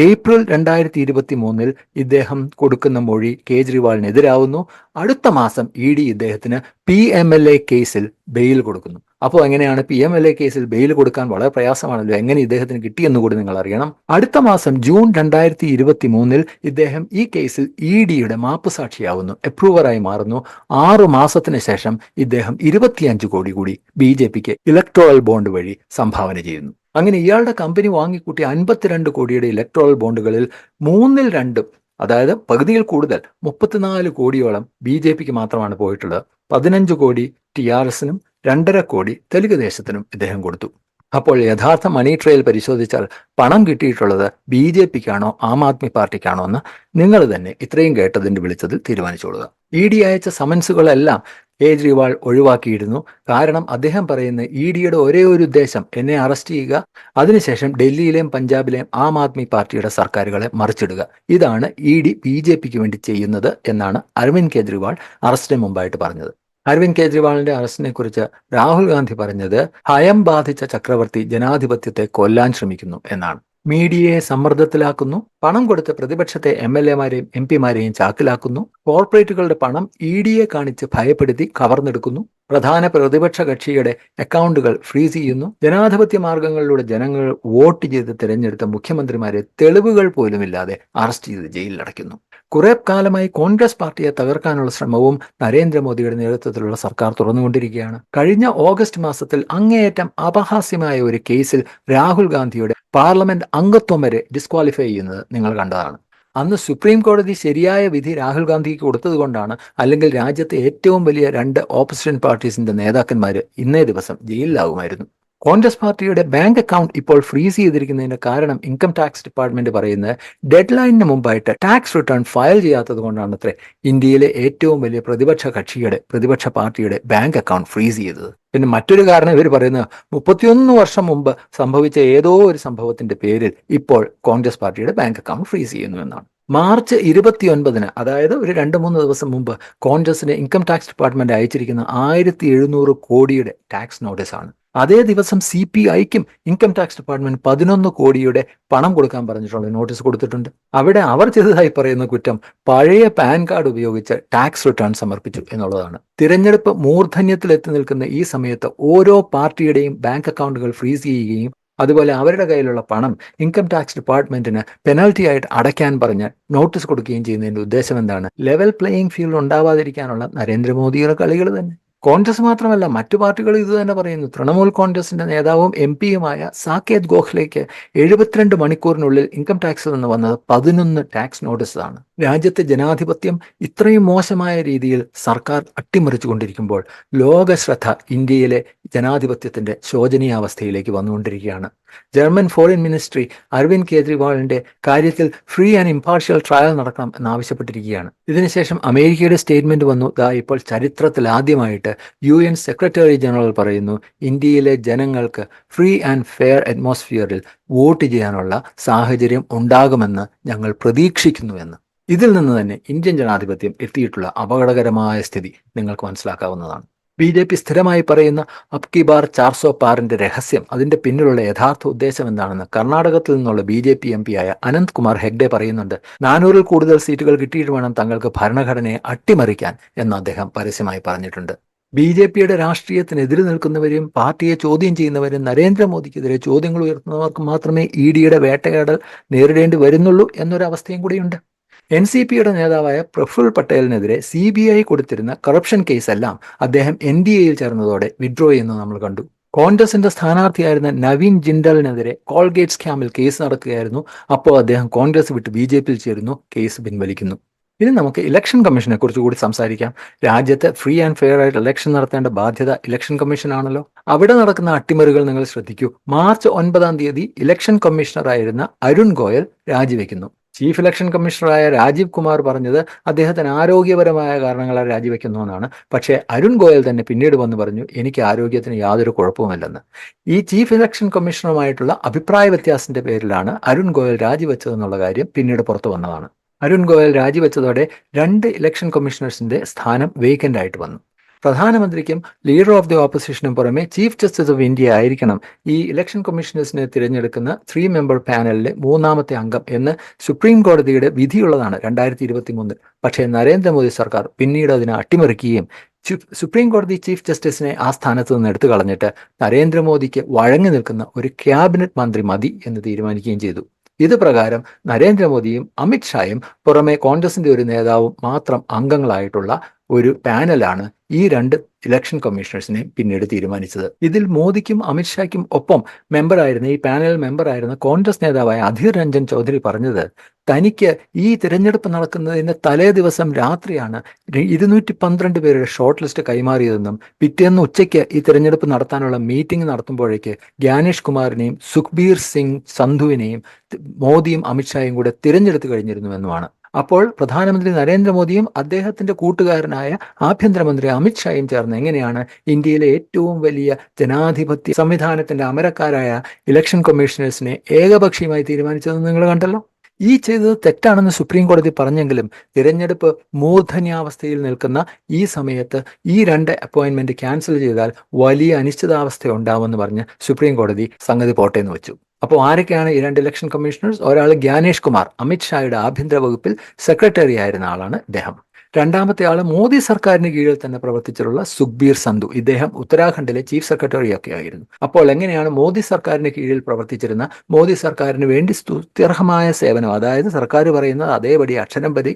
ഏപ്രിൽ രണ്ടായിരത്തി ഇരുപത്തി മൂന്നിൽ ഇദ്ദേഹം കൊടുക്കുന്ന മൊഴി കേജ്രിവാളിനെതിരാവുന്നു. അടുത്ത മാസം ഇ ഡി ഇദ്ദേഹത്തിന് പി എം എൽ എ കേസിൽ ബെയിൽ കൊടുക്കുന്നു. അപ്പോൾ എങ്ങനെയാണ് പി എം എൽ എ കേസിൽ ബെയിൽ കൊടുക്കാൻ വളരെ പ്രയാസമാണല്ലോ. എങ്ങനെ ഇദ്ദേഹത്തിന് കിട്ടിയെന്ന് കൂടി നിങ്ങൾ അറിയണം അടുത്ത മാസം ജൂൺ രണ്ടായിരത്തി ഇരുപത്തി മൂന്നിൽ ഇദ്ദേഹം ഈ കേസിൽ ഇ ഡിയുടെ മാപ്പ് സാക്ഷിയാവുന്നു അപ്രൂവറായി മാറുന്നു. ആറു മാസത്തിന് ശേഷം ഇദ്ദേഹം ഇരുപത്തിയഞ്ച് കോടി കൂടി ബി ജെ പിക്ക് ഇലക്ട്രോറൽ ബോണ്ട് വഴി സംഭാവന ചെയ്യുന്നു. അങ്ങനെ ഇയാളുടെ കമ്പനി വാങ്ങിക്കൂട്ടിയ അൻപത്തിരണ്ട് കോടിയുടെ ഇലക്ട്രോൾ ബോണ്ടുകളിൽ മൂന്നിൽ രണ്ടും അതായത് പകുതിയിൽ കൂടുതൽ മുപ്പത്തിനാല് കോടിയോളം ബി ജെ പിക്ക് മാത്രമാണ് പോയിട്ടുള്ളത്. പതിനഞ്ച് കോടി ടി ആർ എസിനും രണ്ടര കോടി തെലുങ്ക് ദേശത്തിനും ഇദ്ദേഹം കൊടുത്തു. അപ്പോൾ യഥാർത്ഥ മണി ട്രെയിൽ പരിശോധിച്ചാൽ പണം കിട്ടിയിട്ടുള്ളത് ബി ജെ പിക്കാണോ ആം ആദ്മി പാർട്ടിക്കാണോ എന്ന് നിങ്ങൾ തന്നെ ഇത്രയും കേട്ടതിന്റെ വിളിച്ചതിൽ തീരുമാനിച്ചോളുക. ഇ ഡി അയച്ച സമൻസുകളെല്ലാം കേജ്രിവാൾ ഒഴിവാക്കിയിരുന്നു. കാരണം അദ്ദേഹം പറയുന്ന ഇ ഡിയുടെ ഒരേ ഒരു ഉദ്ദേശം എന്നെ അറസ്റ്റ് ചെയ്യുക. അതിനുശേഷം ഡൽഹിയിലെയും പഞ്ചാബിലെയും ആം ആദ്മി പാർട്ടിയുടെ സർക്കാരുകളെ മറിച്ചിടുക. ഇതാണ് ഇ ഡി ബി ജെ പിക്ക് വേണ്ടി ചെയ്യുന്നത് എന്നാണ് അരവിന്ദ് കേജ്രിവാൾ അറസ്റ്റിന് മുമ്പായിട്ട് പറഞ്ഞത്. അരവിന്ദ് കേജ്രിവാളിന്റെ അറസ്റ്റിനെ കുറിച്ച് രാഹുൽ ഗാന്ധി പറഞ്ഞത് ഭയം ബാധിച്ച ചക്രവർത്തി ജനാധിപത്യത്തെ കൊല്ലാൻ ശ്രമിക്കുന്നു എന്നാണ്. മീഡിയയെ സമ്മർദ്ദത്തിലാക്കുന്നു. പണം കൊടുത്ത് പ്രതിപക്ഷത്തെ എം എൽ എമാരെയും എം പിമാരെയും ചാക്കിലാക്കുന്നു. കോർപ്പറേറ്റുകളുടെ പണം ഇ ഡിയെ കാണിച്ച് ഭയപ്പെടുത്തി കവർന്നെടുക്കുന്നു. പ്രധാന പ്രതിപക്ഷ കക്ഷിയുടെ അക്കൗണ്ടുകൾ ഫ്രീസ് ചെയ്യുന്നു. ജനാധിപത്യ മാർഗങ്ങളിലൂടെ ജനങ്ങൾ വോട്ട് ചെയ്ത് തിരഞ്ഞെടുത്ത മുഖ്യമന്ത്രിമാരെ തെളിവുകൾ പോലുമില്ലാതെ അറസ്റ്റ് ചെയ്ത് ജയിലിലടയ്ക്കുന്നു. കുറെ കാലമായി കോൺഗ്രസ് പാർട്ടിയെ തകർക്കാനുള്ള ശ്രമവും നരേന്ദ്രമോദിയുടെ നേതൃത്വത്തിലുള്ള സർക്കാർ തുറന്നുകൊണ്ടിരിക്കുകയാണ്. കഴിഞ്ഞ ഓഗസ്റ്റ് മാസത്തിൽ അങ്ങേയറ്റം അപഹാസ്യമായ ഒരു കേസിൽ രാഹുൽ ഗാന്ധിയുടെ പാർലമെന്റ് അംഗത്വം വരെ ഡിസ്ക്വാളിഫൈ ചെയ്യുന്നത് നിങ്ങൾ കണ്ടതാണ്. അന്ന് സുപ്രീം കോടതി ശരിയായ വിധി രാഹുൽ ഗാന്ധിക്ക് കൊടുത്തതുകൊണ്ടാണ് അല്ലെങ്കിൽ രാജ്യത്തെ ഏറ്റവും വലിയ രണ്ട് ഓപ്പോസിഷൻ പാർട്ടീസിന്റെ നേതാക്കന്മാർ ഇന്നേ ദിവസം ജയിലിലാകുമായിരുന്നു കോൺഗ്രസ് പാർട്ടിയുടെ ബാങ്ക് അക്കൗണ്ട് ഇപ്പോൾ ഫ്രീസ് ചെയ്തിരിക്കുന്നതിന്റെ കാരണം ഇൻകം ടാക്സ് ഡിപ്പാർട്ട്മെന്റ് പറയുന്നത് ഡെഡ് ലൈനിന് മുമ്പായിട്ട് ടാക്സ് റിട്ടേൺ ഫയൽ ചെയ്യാത്തത് കൊണ്ടാണ് അത്രേ ഇന്ത്യയിലെ ഏറ്റവും വലിയ പ്രതിപക്ഷ കക്ഷിയുടെ പ്രതിപക്ഷ പാർട്ടിയുടെ ബാങ്ക് അക്കൗണ്ട് ഫ്രീസ് ചെയ്തത്. പിന്നെ മറ്റൊരു കാരണം ഇവർ പറയുന്നത് മുപ്പത്തിയൊന്ന് വർഷം മുമ്പ് സംഭവിച്ച ഏതോ ഒരു സംഭവത്തിന്റെ പേരിൽ ഇപ്പോൾ കോൺഗ്രസ് പാർട്ടിയുടെ ബാങ്ക് അക്കൗണ്ട് ഫ്രീസ് ചെയ്യുന്നു എന്നാണ്. മാർച്ച് ഇരുപത്തിയൊൻപതിന് അതായത് ഒരു രണ്ട് മൂന്ന് ദിവസം മുമ്പ് കോൺഗ്രസിന് ഇൻകം ടാക്സ് ഡിപ്പാർട്ട്മെന്റ് അയച്ചിരിക്കുന്ന ആയിരത്തി എഴുന്നൂറ് കോടിയുടെ ടാക്സ് നോട്ടീസാണ്. അതേ ദിവസം സി പി ഐക്കും ഇൻകം ടാക്സ് ഡിപ്പാർട്ട്മെന്റ് പതിനൊന്ന് കോടിയുടെ പണം കൊടുക്കാൻ പറഞ്ഞിട്ടുണ്ട് നോട്ടീസ് കൊടുത്തിട്ടുണ്ട്. അവിടെ അവർ ചെയ്തതായി പറയുന്ന കുറ്റം പഴയ പാൻ കാർഡ് ഉപയോഗിച്ച് ടാക്സ് റിട്ടേൺ സമർപ്പിച്ചു എന്നുള്ളതാണ്. തിരഞ്ഞെടുപ്പ് മൂർധന്യത്തിൽ എത്തി നിൽക്കുന്ന ഈ സമയത്ത് ഓരോ പാർട്ടിയുടെയും ബാങ്ക് അക്കൗണ്ടുകൾ ഫ്രീസ് ചെയ്യുകയും അതുപോലെ അവരുടെ കയ്യിലുള്ള പണം ഇൻകം ടാക്സ് ഡിപ്പാർട്ട്മെന്റിന് പെനാൽറ്റി ആയിട്ട് അടയ്ക്കാൻ പറഞ്ഞ് നോട്ടീസ് കൊടുക്കുകയും ചെയ്യുന്നതിന്റെ ഉദ്ദേശം എന്താണ്? ലെവൽ പ്ലേയിങ് ഫീൽഡ് ഉണ്ടാവാതിരിക്കാനുള്ള നരേന്ദ്രമോദിയുടെ കളികൾ തന്നെ. കോൺഗ്രസ് മാത്രമല്ല മറ്റു പാർട്ടികൾ ഇത് തന്നെ പറയുന്നു. തൃണമൂൽ കോൺഗ്രസിന്റെ നേതാവും എം പിയുമായ സാക്കേത് ഗോഖ്ലേക്ക് എഴുപത്തിരണ്ട് മണിക്കൂറിനുള്ളിൽ ഇൻകം ടാക്സിൽ നിന്ന് വന്നത് പതിനൊന്ന് ടാക്സ് നോട്ടീസാണ് രാജ്യത്തെ ജനാധിപത്യം ഇത്രയും മോശമായ രീതിയിൽ സർക്കാർ അട്ടിമറിച്ചുകൊണ്ടിരിക്കുമ്പോൾ ലോക ശ്രദ്ധ ഇന്ത്യയിലെ ജനാധിപത്യത്തിന്റെ ശോചനീയാവസ്ഥയിലേക്ക് വന്നുകൊണ്ടിരിക്കുകയാണ്. ജർമ്മൻ ഫോറിൻ മിനിസ്ട്രി അരവിന്ദ് കേജ്രിവാളിന്റെ കാര്യത്തിൽ ഫ്രീ ആൻഡ് ഇമ്പാർഷ്യൽ ട്രയൽ നടക്കണം എന്നാവശ്യപ്പെട്ടിരിക്കുകയാണ്. ഇതിനുശേഷം അമേരിക്കയുടെ സ്റ്റേറ്റ്മെന്റ് വന്നു. ഇപ്പോൾ ചരിത്രത്തിൽ ആദ്യമായിട്ട് യു എൻ സെക്രട്ടറി ജനറൽ പറയുന്നു ഇന്ത്യയിലെ ജനങ്ങൾക്ക് ഫ്രീ ആൻഡ് ഫെയർ അറ്റ്മോസ്ഫിയറിൽ വോട്ട് ചെയ്യാനുള്ള സാഹചര്യം ഉണ്ടാകുമെന്ന് ഞങ്ങൾ പ്രതീക്ഷിക്കുന്നുവെന്ന് ഇതിൽ നിന്ന് തന്നെ ഇന്ത്യൻ ജനാധിപത്യം എത്തിയിട്ടുള്ള അപകടകരമായ സ്ഥിതി നിങ്ങൾക്ക് മനസ്സിലാക്കാവുന്നതാണ്. ബി ജെ പി സ്ഥിരമായി പറയുന്ന അബ് കി ബാർ ചാർസോ പാറിന്റെ രഹസ്യം അതിന്റെ പിന്നിലുള്ള യഥാർത്ഥ ഉദ്ദേശം എന്താണെന്ന് കർണാടകത്തിൽ നിന്നുള്ള B J P M P ആയ അനന്ത് കുമാർ ഹെഗ്ഡെ പറയുന്നുണ്ട് നാനൂറിൽ കൂടുതൽ സീറ്റുകൾ കിട്ടിയിട്ട് വേണം തങ്ങൾക്ക് ഭരണഘടനയെ അട്ടിമറിക്കാൻ എന്ന് അദ്ദേഹം പരസ്യമായി പറഞ്ഞിട്ടുണ്ട്. ബി ജെ പിയുടെ രാഷ്ട്രീയത്തിനെതിരെ നിൽക്കുന്നവരും പാർട്ടിയെ ചോദ്യം ചെയ്യുന്നവരും നരേന്ദ്രമോദിക്കെതിരെ ചോദ്യങ്ങൾ ഉയർത്തുന്നവർക്ക് മാത്രമേ ഇ ഡിയുടെ വേട്ടയാടൽ നേരിടേണ്ടി വരുന്നുള്ളൂ എന്നൊരവസ്ഥയും കൂടിയുണ്ട്. എൻ സി പിയുടെ നേതാവായ പ്രഫുൽ പട്ടേലിനെതിരെ സി ബി ഐ കൊടുത്തിരുന്ന കറപ്ഷൻ കേസെല്ലാം അദ്ദേഹം എൻ ഡി എയിൽ ചേർന്നതോടെ വിഡ്രോ ചെയ്യുന്നത് നമ്മൾ കണ്ടു. കോൺഗ്രസിന്റെ സ്ഥാനാർത്ഥിയായിരുന്ന നവീൻ ജിൻഡലിനെതിരെ കോൾഗേറ്റ് സ്കാമിൽ കേസ് നടക്കുകയായിരുന്നു. അപ്പോൾ അദ്ദേഹം കോൺഗ്രസ് വിട്ട് ബി ജെ പിയിൽ ചേരുന്നു കേസ് പിൻവലിക്കുന്നു. ഇനി നമുക്ക് ഇലക്ഷൻ കമ്മീഷനെ കുറിച്ച് കൂടി സംസാരിക്കാം. രാജ്യത്ത് ഫ്രീ ആൻഡ് ഫെയർ ആയിട്ട് ഇലക്ഷൻ നടത്തേണ്ട ബാധ്യത ഇലക്ഷൻ കമ്മീഷൻ ആണല്ലോ. അവിടെ നടക്കുന്ന അട്ടിമറികൾ നിങ്ങൾ ശ്രദ്ധിക്കൂ. മാർച്ച് ഒൻപതാം തീയതി ഇലക്ഷൻ കമ്മീഷണറായിരുന്ന അരുൺ ഗോയൽ രാജിവെക്കുന്നു. ചീഫ് ഇലക്ഷൻ കമ്മീഷണറായ രാജീവ് കുമാർ പറഞ്ഞത് അദ്ദേഹത്തിന് ആരോഗ്യപരമായ കാരണങ്ങളാൽ രാജിവെക്കുന്നു എന്നാണ്. പക്ഷേ അരുൺ ഗോയൽ തന്നെ പിന്നീട് വന്ന് പറഞ്ഞു എനിക്ക് ആരോഗ്യത്തിന് യാതൊരു കുഴപ്പവുമില്ലെന്ന്. ഈ ചീഫ് ഇലക്ഷൻ കമ്മീഷണറുമായിട്ടുള്ള അഭിപ്രായ വ്യത്യാസത്തിന്റെ പേരിലാണ് അരുൺ ഗോയൽ രാജിവെച്ചതെന്നുള്ള കാര്യം പിന്നീട് പുറത്തു വന്നതാണ്. അരുൺ ഗോയൽ രാജിവെച്ചതോടെ രണ്ട് ഇലക്ഷൻ കമ്മീഷണേഴ്സിന്റെ സ്ഥാനം വേക്കന്റ് ആയിട്ട് വന്നു. പ്രധാനമന്ത്രിക്കും ലീഡർ ഓഫ് ദി ഓപ്പോസിഷനും പുറമെ ചീഫ് ജസ്റ്റിസ് ഓഫ് ഇന്ത്യ ആയിരിക്കണം ഈ ഇലക്ഷൻ കമ്മീഷണേഴ്സിനെ തിരഞ്ഞെടുക്കുന്ന ത്രീ മെമ്പർ പാനലിലെ മൂന്നാമത്തെ അംഗം എന്ന് സുപ്രീം കോടതിയുടെ വിധിയുള്ളതാണ് രണ്ടായിരത്തി ഇരുപത്തി മൂന്നിൽ പക്ഷേ നരേന്ദ്രമോദി സർക്കാർ പിന്നീട് അതിനെ അട്ടിമറിക്കുകയും സുപ്രീം കോടതി ചീഫ് ജസ്റ്റിസിനെ ആ സ്ഥാനത്ത് നിന്ന് എടുത്തു കളഞ്ഞിട്ട് നരേന്ദ്രമോദിക്ക് വഴങ്ങി നിൽക്കുന്ന ഒരു ക്യാബിനറ്റ് മന്ത്രി മതി എന്ന് തീരുമാനിക്കുകയും ചെയ്തു. ഇത് പ്രകാരം നരേന്ദ്രമോദിയും അമിത്ഷായും പുറമെ കോൺഗ്രസിന്റെ ഒരു നേതാവും മാത്രം അംഗങ്ങളായിട്ടുള്ള ഒരു പാനലാണ് ഈ രണ്ട് ഇലക്ഷൻ കമ്മീഷണേഴ്സിനെ പിന്നീട് തീരുമാനിച്ചത്. ഇതിൽ മോദിക്കും അമിത്ഷായ്ക്കും ഒപ്പം മെമ്പറായിരുന്ന ഈ പാനൽ മെമ്പറായിരുന്ന കോൺഗ്രസ് നേതാവായ അധീർ രഞ്ജൻ ചൗധരി പറഞ്ഞത് തനിക്ക് ഈ തിരഞ്ഞെടുപ്പ് നടക്കുന്നതിന് തലേ ദിവസം രാത്രിയാണ് ഇരുന്നൂറ്റി പന്ത്രണ്ട് പേരുടെ ഷോർട്ട് ലിസ്റ്റ് കൈമാറിയതെന്നും പിറ്റേന്ന് ഉച്ചയ്ക്ക് ഈ തിരഞ്ഞെടുപ്പ് നടത്താനുള്ള മീറ്റിംഗ് നടത്തുമ്പോഴേക്ക് ഗ്യാനേഷ് കുമാറിനെയും സുഖ്ബീർ സിംഗ് സന്ധുവിനെയും മോദിയും അമിത്ഷായും കൂടെ തിരഞ്ഞെടുത്തു കഴിഞ്ഞിരുന്നുവെന്നുമാണ്. അപ്പോൾ പ്രധാനമന്ത്രി നരേന്ദ്രമോദിയും അദ്ദേഹത്തിന്റെ കൂട്ടുകാരനായ ആഭ്യന്തരമന്ത്രി അമിത്ഷായും ചേർന്ന് എങ്ങനെയാണ് ഇന്ത്യയിലെ ഏറ്റവും വലിയ ജനാധിപത്യ സംവിധാനത്തിന്റെ അമരക്കാരായ ഇലക്ഷൻ കമ്മീഷണേഴ്സിനെ ഏകപക്ഷീയമായി തീരുമാനിച്ചതെന്ന് നിങ്ങൾ കണ്ടല്ലോ? ഈ ചെയ്തത് തെറ്റാണെന്ന് സുപ്രീം കോടതി പറഞ്ഞെങ്കിലും തിരഞ്ഞെടുപ്പ് മൂർധന്യാവസ്ഥയിൽ നിൽക്കുന്ന ഈ സമയത്ത് ഈ രണ്ട് അപ്പോയിന്റ്മെന്റ് ക്യാൻസൽ ചെയ്താൽ വലിയ അനിശ്ചിതാവസ്ഥ ഉണ്ടാവുമെന്ന് പറഞ്ഞ് സുപ്രീം കോടതി സംഗതി പോട്ടേന്ന് വെച്ചു. അപ്പോൾ ആരൊക്കെയാണ് ഈ രണ്ട് ഇലക്ഷൻ കമ്മീഷണേഴ്സ് ഒരാൾ ജ്ഞാനേഷ് കുമാർ അമിത്ഷായുടെ ആഭ്യന്തര വകുപ്പിൽ സെക്രട്ടറി ആയിരുന്ന ആളാണ് ഇദ്ദേഹം. രണ്ടാമത്തെ ആൾ മോദി സർക്കാരിന് കീഴിൽ തന്നെ പ്രവർത്തിച്ചിട്ടുള്ള സുഖ്ബീർ സന്ധു ഇദ്ദേഹം ഉത്തരാഖണ്ഡിലെ ചീഫ് സെക്രട്ടറി ഒക്കെ ആയിരുന്നു. അപ്പോൾ എങ്ങനെയാണ് മോദി സർക്കാരിന് കീഴിൽ പ്രവർത്തിച്ചിരുന്ന മോദി സർക്കാരിന് വേണ്ടി സ്തുത്യർഹമായ സേവനം അതായത് സർക്കാർ പറയുന്നത് അതേപടി അക്ഷരം പതി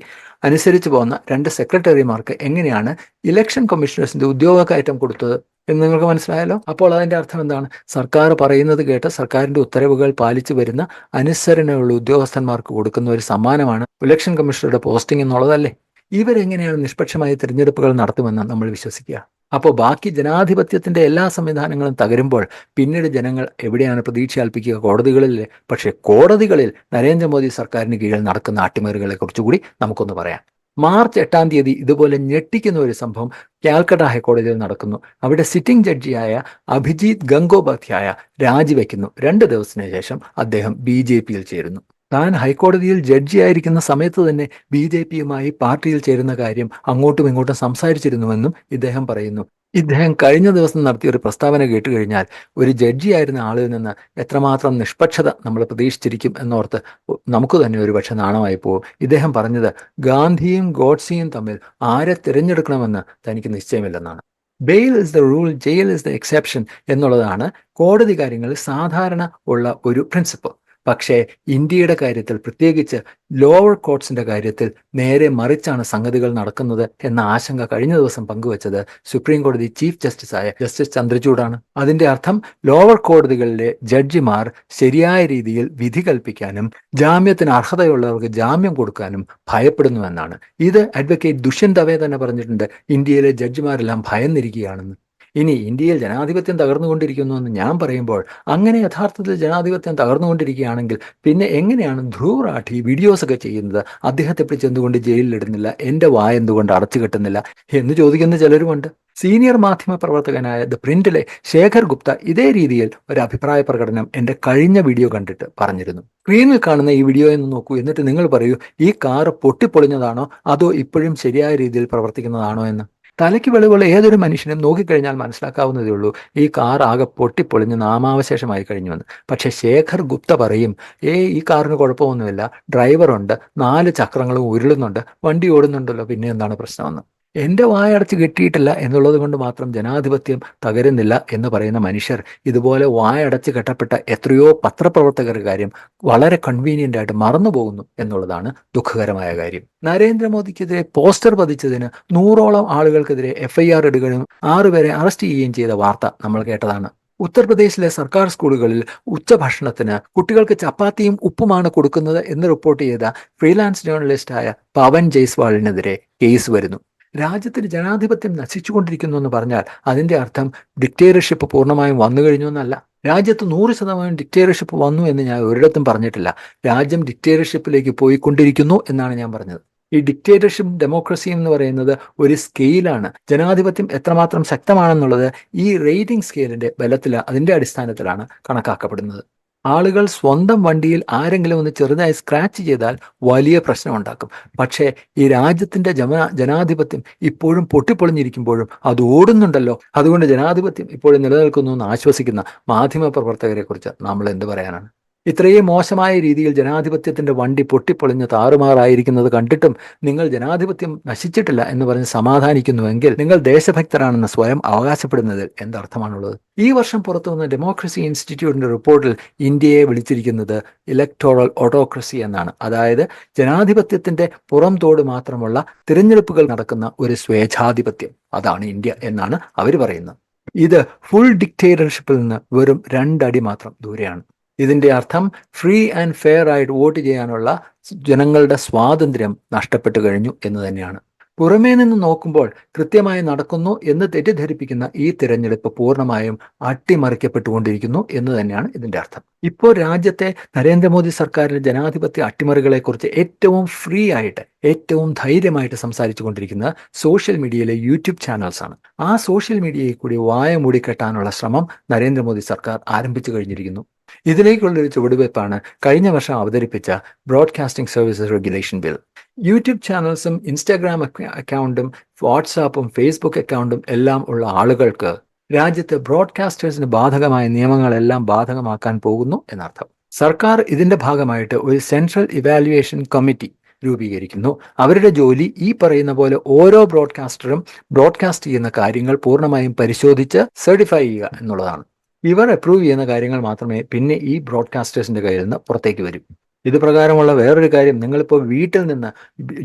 അനുസരിച്ച് പോകുന്ന രണ്ട് സെക്രട്ടറിമാർക്ക് എങ്ങനെയാണ് ഇലക്ഷൻ കമ്മീഷണേഴ്സിന്റെ ഉദ്യോഗ കയറ്റം കൊടുത്തത്? എന്ന് നിങ്ങൾക്ക് മനസ്സിലായല്ലോ? അപ്പോൾ അതിന്റെ അർത്ഥം എന്താണ്? സർക്കാർ പറയുന്നത് കേട്ട് സർക്കാരിന്റെ ഉത്തരവുകൾ പാലിച്ചു വരുന്ന അനുസരണയുള്ള ഉദ്യോഗസ്ഥന്മാർക്ക് കൊടുക്കുന്ന ഒരു സമ്മാനമാണ് ഇലക്ഷൻ കമ്മീഷണറുടെ പോസ്റ്റിംഗ് എന്നുള്ളതല്ലേ? ഇവരെങ്ങനെയാണ് നിഷ്പക്ഷമായ തിരഞ്ഞെടുപ്പുകൾ നടത്തുമെന്ന് നമ്മൾ വിശ്വസിക്കുക. അപ്പോൾ ബാക്കി ജനാധിപത്യത്തിന്റെ എല്ലാ സംവിധാനങ്ങളും തകരുമ്പോൾ പിന്നീട് ജനങ്ങൾ എവിടെയാണ് പ്രതീക്ഷ അൽപ്പിക്കുക കോടതികളിൽ പക്ഷേ കോടതികളിൽ നരേന്ദ്രമോദി സർക്കാരിന് കീഴിൽ നടക്കുന്ന അട്ടിമറികളെ കുറിച്ചുകൂടി നമുക്കൊന്ന് പറയാം. മാർച്ച് എട്ടാം തീയതി ഇതുപോലെ ഞെട്ടിക്കുന്ന ഒരു സംഭവം കാൽക്കട്ട ഹൈക്കോടതിയിൽ നടക്കുന്നു. അവിടെ സിറ്റിംഗ് ജഡ്ജിയായ അഭിജിത് ഗംഗോപാധ്യായ രാജിവെക്കുന്നു. രണ്ട് ദിവസത്തിന് ശേഷം അദ്ദേഹം ബി ജെ പിയിൽ ചേരുന്നു. താൻ ഹൈക്കോടതിയിൽ ജഡ്ജിയായിരിക്കുന്ന സമയത്ത് തന്നെ ബി ജെ പിയുമായി പാർട്ടിയിൽ ചേരുന്ന കാര്യം അങ്ങോട്ടും ഇങ്ങോട്ടും സംസാരിച്ചിരുന്നുവെന്നും ഇദ്ദേഹം പറയുന്നു. ഇദ്ദേഹം കഴിഞ്ഞ ദിവസം നടത്തിയ ഒരു പ്രസ്താവന കേട്ട് കഴിഞ്ഞാൽ ഒരു ജഡ്ജി ആയിരുന്ന ആളിൽ നിന്ന് എത്രമാത്രം നിഷ്പക്ഷത നമ്മൾ പ്രതീക്ഷിച്ചിരിക്കും എന്നോർത്ത് നമുക്ക് തന്നെ ഒരു പക്ഷെ നാണമായി പോകും. ഇദ്ദേഹം പറഞ്ഞത് ഗാന്ധിയും ഗോഡ്സിയും തമ്മിൽ ആരെ തിരഞ്ഞെടുക്കണമെന്ന് തനിക്ക് നിശ്ചയമില്ലെന്നാണ്. Bail is the rule jail is the exception എന്നുള്ളതാണ് കോടതി കാര്യങ്ങളിൽ സാധാരണ ഉള്ള ഒരു പ്രിൻസിപ്പിൾ പക്ഷേ ഇന്ത്യയുടെ കാര്യത്തിൽ പ്രത്യേകിച്ച് ലോവർ കോർട്സിന്റെ കാര്യത്തിൽ നേരെ മറിച്ചാണ് സംഗതികൾ നടക്കുന്നത് എന്ന ആശങ്ക കഴിഞ്ഞ ദിവസം പങ്കുവച്ചത് സുപ്രീം കോടതി ചീഫ് ജസ്റ്റിസ് ആയ ജസ്റ്റിസ് ചന്ദ്രചൂഡാണ്. അതിന്റെ അർത്ഥം ലോവർ കോടതികളിലെ ജഡ്ജിമാർ ശരിയായ രീതിയിൽ വിധി കൽപ്പിക്കാനും ജാമ്യത്തിന് അർഹതയുള്ളവർക്ക് ജാമ്യം കൊടുക്കാനും ഭയപ്പെടുന്നുവെന്നാണ് ഇത് അഡ്വക്കേറ്റ് ദുഷ്യന്ത് ദവേ തന്നെ പറഞ്ഞിട്ടുണ്ട്. ഇന്ത്യയിലെ ജഡ്ജിമാരെല്ലാം ഭയന്നിരിക്കുകയാണെന്ന്. ഇനി ഇന്ത്യയിൽ ജനാധിപത്യം തകർന്നുകൊണ്ടിരിക്കുന്നുവെന്ന് ഞാൻ പറയുമ്പോൾ അങ്ങനെ യഥാർത്ഥത്തിൽ ജനാധിപത്യം തകർന്നുകൊണ്ടിരിക്കുകയാണെങ്കിൽ പിന്നെ എങ്ങനെയാണ് ധ്രുവ് റാഠി വീഡിയോസ് ഒക്കെ ചെയ്യുന്നത്? അദ്ദേഹത്തെ പിടിച്ച് എന്തുകൊണ്ട് ജയിലിലിടുന്നില്ല? എന്റെ വായ എന്തുകൊണ്ട് അടച്ചു കെട്ടുന്നില്ല? എന്ന് ചോദിക്കുന്ന ചിലരുമുണ്ട്. സീനിയർ മാധ്യമ പ്രവർത്തകനായ ദ പ്രിന്റിലെ ശേഖർ ഗുപ്ത ഇതേ രീതിയിൽ ഒരു അഭിപ്രായ പ്രകടനം എന്റെ കഴിഞ്ഞ വീഡിയോ കണ്ടിട്ട് പറഞ്ഞിരുന്നു. സ്ക്രീനിൽ കാണുന്ന ഈ വീഡിയോ എന്ന് നോക്കൂ. എന്നിട്ട് നിങ്ങൾ പറയൂ ഈ കാറ് പൊട്ടിപ്പൊളിഞ്ഞതാണോ? അതോ ഇപ്പോഴും ശരിയായ രീതിയിൽ പ്രവർത്തിക്കുന്നതാണോ എന്ന്. തലയ്ക്ക് വെളിവുള്ള ഏതൊരു മനുഷ്യനും നോക്കിക്കഴിഞ്ഞാൽ മനസ്സിലാക്കാവുന്നതേ ഉള്ളൂ. ഈ കാർ ആകെ പൊട്ടിപ്പൊളിഞ്ഞ് നാമാവശേഷമായി കഴിഞ്ഞുവെന്ന് പക്ഷേ ശേഖർ ഗുപ്ത പറയും ഏ ഈ കാറിന് കുഴപ്പമൊന്നുമില്ല. ഡ്രൈവറുണ്ട്. നാല് ചക്രങ്ങളും ഉരുളുന്നുണ്ട്. വണ്ടി ഓടുന്നുണ്ടല്ലോ. പിന്നെ എന്താണ് പ്രശ്നമെന്ന് എന്റെ വായടച്ച് കെട്ടിയിട്ടില്ല എന്നുള്ളത് കൊണ്ട് മാത്രം ജനാധിപത്യം തകരുന്നില്ല എന്ന് പറയുന്ന മനുഷ്യർ ഇതുപോലെ വായടച്ച് കെട്ടപ്പെട്ട എത്രയോ പത്രപ്രവർത്തകരുടെ കാര്യം വളരെ കൺവീനിയന്റ് ആയിട്ട് മറന്നു പോകുന്നു എന്നുള്ളതാണ് ദുഃഖകരമായ കാര്യം. നരേന്ദ്രമോദിക്കെതിരെ പോസ്റ്റർ പതിച്ചതിന് നൂറോളം ആളുകൾക്കെതിരെ എഫ്ഐആർ ഇടുകയും ആറുപേരെ അറസ്റ്റ് ചെയ്യുകയും ചെയ്ത വാർത്ത നമ്മൾ കേട്ടതാണ്. ഉത്തർപ്രദേശിലെ സർക്കാർ സ്കൂളുകളിൽ ഉച്ചഭക്ഷണത്തിന് കുട്ടികൾക്ക് ചപ്പാത്തിയും ഉപ്പുമാണ് കൊടുക്കുന്നത് എന്ന് റിപ്പോർട്ട് ചെയ്ത ഫ്രീലാൻസ് ജേർണലിസ്റ്റായ പവൻ ജയ്സ്വാളിനെതിരെ കേസ് വരുന്നു. രാജ്യത്തിന് ജനാധിപത്യം നശിച്ചുകൊണ്ടിരിക്കുന്നു എന്ന് പറഞ്ഞാൽ അതിന്റെ അർത്ഥം ഡിക്റ്റേറ്റർഷിപ്പ് പൂർണമായും വന്നു കഴിഞ്ഞു എന്നല്ല. രാജ്യത്ത് നൂറ് ശതമാനം ഡിക്റ്റേറ്റർഷിപ്പ് വന്നു എന്ന് ഞാൻ ഒരിടത്തും പറഞ്ഞിട്ടില്ല. രാജ്യം ഡിക്റ്റേറ്റർഷിപ്പിലേക്ക് പോയിക്കൊണ്ടിരിക്കുന്നു എന്നാണ് ഞാൻ പറഞ്ഞത്. ഈ ഡിക്റ്റേറ്റർഷിപ്പ് ഡെമോക്രസി എന്ന് പറയുന്നത് ഒരു സ്കെയിലാണ് ജനാധിപത്യം എത്രമാത്രം ശക്തമാണെന്നുള്ളത് ഈ റേറ്റിംഗ് സ്കെയിലിന്റെ ബലത്തിൽ അതിന്റെ അടിസ്ഥാനത്തിലാണ് കണക്കാക്കപ്പെടുന്നത്. ആളുകൾ സ്വന്തം വണ്ടിയിൽ ആരെങ്കിലും ഒന്ന് ചെറുതായി സ്ക്രാച്ച് ചെയ്താൽ വലിയ പ്രശ്നമുണ്ടാക്കും. പക്ഷേ ഈ രാജ്യത്തിന്റെ ജന ജനാധിപത്യം ഇപ്പോഴും പൊട്ടിപ്പൊളിഞ്ഞിരിക്കുമ്പോഴും അത് ഓടുന്നുണ്ടല്ലോ. അതുകൊണ്ട് ജനാധിപത്യം ഇപ്പോഴും നിലനിൽക്കുന്നു എന്ന് ആശ്വസിക്കുന്ന മാധ്യമ പ്രവർത്തകരെക്കുറിച്ച് നമ്മൾ എന്ത് പറയാനാണ്? ഇത്രയും മോശമായ രീതിയിൽ ജനാധിപത്യത്തിന്റെ വണ്ടി പൊട്ടിപ്പൊളിഞ്ഞ് താറുമാറായിരിക്കുന്നത് കണ്ടിട്ടും നിങ്ങൾ ജനാധിപത്യം നശിച്ചിട്ടില്ല എന്ന് പറഞ്ഞ് സമാധാനിക്കുന്നുവെങ്കിൽ നിങ്ങൾ ദേശഭക്തരാണെന്ന് സ്വയം അവകാശപ്പെടുന്നതിൽ എന്തർത്ഥമാണുള്ളത്? ഈ വർഷം പുറത്തു വന്ന ഡെമോക്രസി ഇൻസ്റ്റിറ്റ്യൂട്ടിന്റെ റിപ്പോർട്ടിൽ ഇന്ത്യയെ വിളിച്ചിരിക്കുന്നത് ഇലക്ടോറൽ ഓട്ടോക്രസി എന്നാണ്. അതായത് ജനാധിപത്യത്തിന്റെ പുറം തോട് മാത്രമുള്ള തിരഞ്ഞെടുപ്പുകൾ നടക്കുന്ന ഒരു സ്വേച്ഛാധിപത്യം. അതാണ് ഇന്ത്യ എന്നാണ് അവർ പറയുന്നത്. ഇത് ഫുൾ ഡിക്റ്റേറ്റർഷിപ്പിൽ നിന്ന് വെറും രണ്ടടി മാത്രം ദൂരെയാണ്. ഇതിന്റെ അർത്ഥം ഫ്രീ ആൻഡ് ഫെയർ ആയിട്ട് വോട്ട് ചെയ്യാനുള്ള ജനങ്ങളുടെ സ്വാതന്ത്ര്യം നഷ്ടപ്പെട്ടു കഴിഞ്ഞു എന്ന് തന്നെയാണ്. പുറമേ നിന്ന് നോക്കുമ്പോൾ കൃത്യമായി നടക്കുന്നു എന്ന് തെറ്റിദ്ധരിപ്പിക്കുന്ന ഈ തിരഞ്ഞെടുപ്പ് പൂർണമായും അട്ടിമറിക്കപ്പെട്ടുകൊണ്ടിരിക്കുന്നു എന്ന് തന്നെയാണ് ഇതിന്റെ അർത്ഥം. ഇപ്പോൾ രാജ്യത്തെ നരേന്ദ്രമോദി സർക്കാരിന്റെ ജനാധിപത്യ അട്ടിമറികളെക്കുറിച്ച് ഏറ്റവും ഫ്രീ ആയിട്ട് ഏറ്റവും ധൈര്യമായിട്ട് സംസാരിച്ചു കൊണ്ടിരിക്കുന്ന സോഷ്യൽ മീഡിയയിലെ യൂട്യൂബ് ചാനൽസ് ആണ്. ആ സോഷ്യൽ മീഡിയയിൽ കൂടി വായ മൂടിക്കെട്ടാനുള്ള ശ്രമം നരേന്ദ്രമോദി സർക്കാർ ആരംഭിച്ചു കഴിഞ്ഞിരിക്കുന്നു. ഇതിലേക്കുള്ളൊരു ചുവടുവയ്പ്പാണ് കഴിഞ്ഞ വർഷം അവതരിപ്പിച്ച broadcasting services regulation bill YouTube ചാനൽസും Instagram അക്കൗണ്ടും വാട്സാപ്പും ഫേസ്ബുക്ക് അക്കൗണ്ടും എല്ലാം ഉള്ള ആളുകൾക്ക് രാജ്യത്ത് ബ്രോഡ്കാസ്റ്റേഴ്സിന് ബാധകമായ നിയമങ്ങളെല്ലാം ബാധകമാക്കാൻ പോകുന്നു എന്നർത്ഥം. സർക്കാർ ഇതിന്റെ ഭാഗമായിട്ട് ഒരു സെൻട്രൽ ഇവാലുവേഷൻ കമ്മിറ്റി രൂപീകരിക്കുന്നു. അവരുടെ ജോലി ഈ പറയുന്ന പോലെ ഓരോ ബ്രോഡ്കാസ്റ്ററും ബ്രോഡ്കാസ്റ്റ് ചെയ്യുന്ന കാര്യങ്ങൾ പൂർണമായും പരിശോധിച്ച് സർട്ടിഫൈ ചെയ്യുക എന്നുള്ളതാണ്. ഇവർ അപ്രൂവ് ചെയ്യുന്ന കാര്യങ്ങൾ മാത്രമേ പിന്നെ ഈ ബ്രോഡ്കാസ്റ്റേഴ്സിന്റെ കയ്യിൽ നിന്ന് പുറത്തേക്ക് വരും. ഇത് പ്രകാരമുള്ള വേറൊരു കാര്യം നിങ്ങളിപ്പോൾ വീട്ടിൽ നിന്ന്